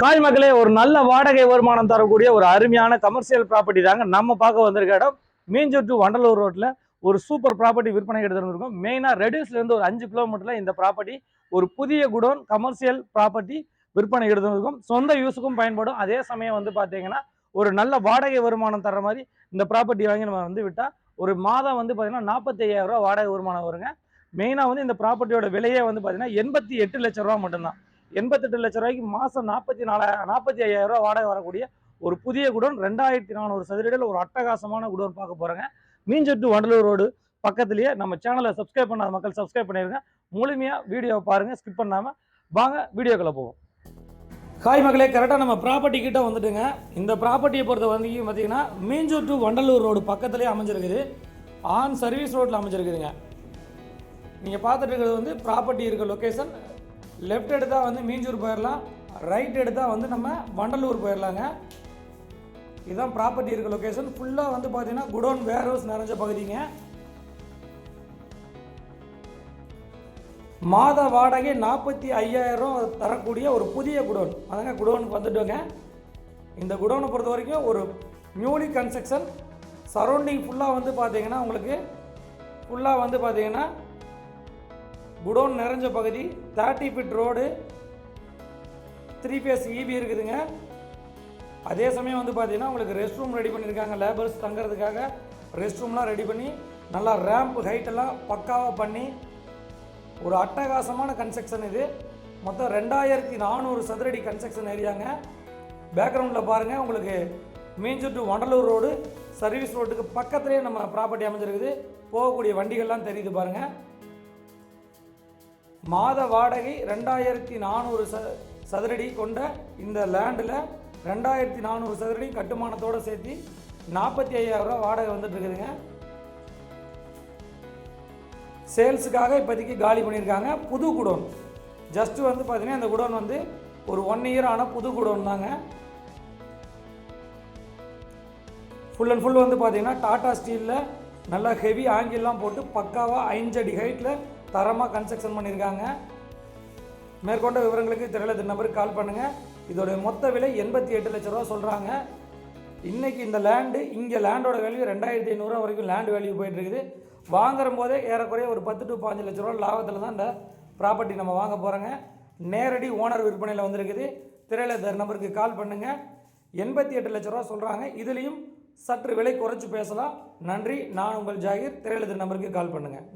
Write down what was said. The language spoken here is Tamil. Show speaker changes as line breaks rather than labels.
தாய் மக்களே ஒரு நல்ல வாடகை வருமானம் தரக்கூடிய ஒரு அருமையான கமர்ஷியல் ப்ராப்பர்ட்டி தாங்க நம்ம பார்க்க வந்திருக்க இடம். மீஞ்சூர் டு வண்டலூர் ரோட்ல ஒரு சூப்பர் ப்ராப்பர்ட்டி விற்பனை எடுத்துருக்கோம் மெயினாக ரெடியூஸ்ல இருந்து ஒரு அஞ்சு கிலோமீட்டர்ல இந்த ப்ராப்பர்ட்டி ஒரு புதிய குடோன் கமர்ஷியல் ப்ராப்பர்ட்டி விற்பனை எடுத்துருக்கோம் சொந்த யூஸுக்கும் பயன்படும். அதே சமயம் வந்து பார்த்தீங்கன்னா ஒரு நல்ல வாடகை வருமானம் தர மாதிரி இந்த ப்ராப்பர்ட்டி வாங்கி நம்ம வந்து விட்டால் ஒரு மாதம் வந்து பார்த்தீங்கன்னா நாற்பத்தி ஐயாயிரம் ரூபா வாடகை வருமானம் வருங்க. மெயினாக வந்து இந்த ப்ராப்பர்ட்டியோட விலையே வந்து பார்த்தீங்கன்னா எண்பத்தி எட்டு லட்ச ரூபா மட்டும்தான். எண்பத்தெட்டு லட்ச ரூபாய்க்கு மாதம் நாற்பத்தி நாலாயிரம் நாற்பத்தி ஐயாயிரம் ரூபா வாடகை வரக்கூடிய ஒரு புதிய குடோன் ரெண்டாயிரத்தி நானூறு சதுரடியில் ஒரு அட்டகாசமான குடோன் பார்க்க போகிறேங்க மீஞ்சொட்டு வண்டலூர் ரோடு பக்கத்துலேயே நம்ம சேனலை சப்ஸ்கிரைப் பண்ணாத மக்கள் சப்ஸ்கிரைப் பண்ணிடுங்க முழுமையாக வீடியோவை பாருங்கள் ஸ்கிப் பண்ணாமல் வாங்க வீடியோக்குள்ளே போவோம். ஹாய் மக்களே கரெக்டாக நம்ம ப்ராப்பர்ட்டி கிட்ட வந்துட்டுங்க. இந்த ப்ராப்பர்ட்டியை பொறுத்த வரைக்கும் பார்த்தீங்கன்னா மீஞ்சூர் டு வண்டலூர் ரோடு பக்கத்துலேயே அமைஞ்சிருக்குது. ஆன் சர்வீஸ் ரோட்டில் அமைஞ்சிருக்குதுங்க. நீங்கள் பார்த்துட்டு இருக்கிறது வந்து ப்ராப்பர்ட்டி இருக்க லொக்கேஷன் லெஃப்ட் எடுத்தால் வந்து மீஞ்சூர் போயிடலாம் ரைட் எடுத்தால் வந்து நம்ம வண்டலூர் போயிடலாங்க இதுதான் ப்ராப்பர்ட்டி இருக்க லொக்கேஷன் ஃபுல்லாக வந்து பார்த்தீங்கன்னா குடோன் வேர் ஹவுஸ் நிறைஞ்ச பகுதிங்க. மாத வாடகை நாற்பத்தி ஐயாயிரம் தரக்கூடிய ஒரு புதிய குடோன். அதங்க குடோனுக்கு வந்துட்டோங்க. இந்த குடோனை பொறுத்த வரைக்கும் ஒரு நியூலி கன்ஸ்ட்ரக்ஷன் சரௌண்டிங் ஃபுல்லாக வந்து பார்த்தீங்கன்னா உங்களுக்கு ஃபுல்லாக வந்து பார்த்தீங்கன்னா குடோன் நிறைஞ்ச பகுதி thirty feet road three phase EB இருக்குதுங்க. அதே சமயம் வந்து பார்த்தீங்கன்னா உங்களுக்கு ரெஸ்ட் ரூம் ரெடி பண்ணியிருக்காங்க லேபர்ஸ் தங்குறதுக்காக. ரெஸ்ட் ரூம்லாம் ரெடி பண்ணி நல்லா ரேம்ப் ஹைட்டெல்லாம் பக்காவாக பண்ணி ஒரு அட்டகாசமான கன்ஸ்ட்ரக்ஷன் இது. மொத்தம் ரெண்டாயிரத்தி நானூறு சதுரடி கன்ஸ்ட்ரக்ஷன் ஏரியாங்க. பேக்ரவுண்டில் பாருங்கள் உங்களுக்கு Minjur to Vandalur road service ரோட்டுக்கு பக்கத்துலேயே நம்ம ப்ராப்பர்ட்டி அமைஞ்சிருக்குது. போகக்கூடிய வண்டிகள்லாம் தெரியுது பாருங்கள் மாத வாடகை ரெண்டாயிரத்தி நானூறு ச சதுரடி கொண்ட இந்த லேண்டில் ரெண்டாயிரத்தி நானூறு சதுரடி கட்டுமானத்தோடு சேர்த்து நாற்பத்தி ஐயாயிரம் ரூபா வாடகை வந்துட்டு இருக்குதுங்க. சேல்ஸுக்காக இப்போதைக்கு காலி பண்ணியிருக்காங்க. புது குடோன். ஜஸ்ட்டு வந்து பார்த்தீங்கன்னா இந்த குடோன் வந்து ஒரு ஒன் இயர் ஆன புது குடோன் தாங்க. ஃபுல் அண்ட் ஃபுல் வந்து பார்த்தீங்கன்னா டாடா ஸ்டீலில் நல்லா ஹெவி ஆங்கிள்லாம் போட்டு பக்காவாக ஐஞ்சடி ஹைட்டில் தரமாக கன்ஸ்ட்ரக்ஷன் பண்ணியிருக்காங்க. மேற்கொண்ட விவரங்களுக்கு தெரியல இந்த நம்பருக்கு கால் பண்ணுங்கள் இதோடைய மொத்த விலை எண்பத்தி எட்டு லட்ச ரூபா சொல்கிறாங்க இன்றைக்கி இந்த லேண்டு இங்கே லேண்டோட வேல்யூ ரெண்டாயிரத்தி ஐநூறுரூவா வரைக்கும் லேண்டு வேல்யூ போயிட்டுருக்குது வாங்குற போதே ஏறக்குறைய ஒரு பத்து டு பாஞ்சு லட்ச ரூபா லாபத்தில் தான் இந்த ப்ராப்பர்ட்டி நம்ம வாங்க போகிறோங்க நேரடி ஓனர் விற்பனையில் வந்திருக்குது. திரையிலர் நம்பருக்கு கால் பண்ணுங்கள் எண்பத்தி எட்டு லட்ச ரூபா சொல்கிறாங்க இதுலேயும் சற்று விலை குறைச்சி பேசலாம். நன்றி நான் உங்கள் ஜாகிர். திரையிலர் நம்பருக்கு கால் பண்ணுங்கள்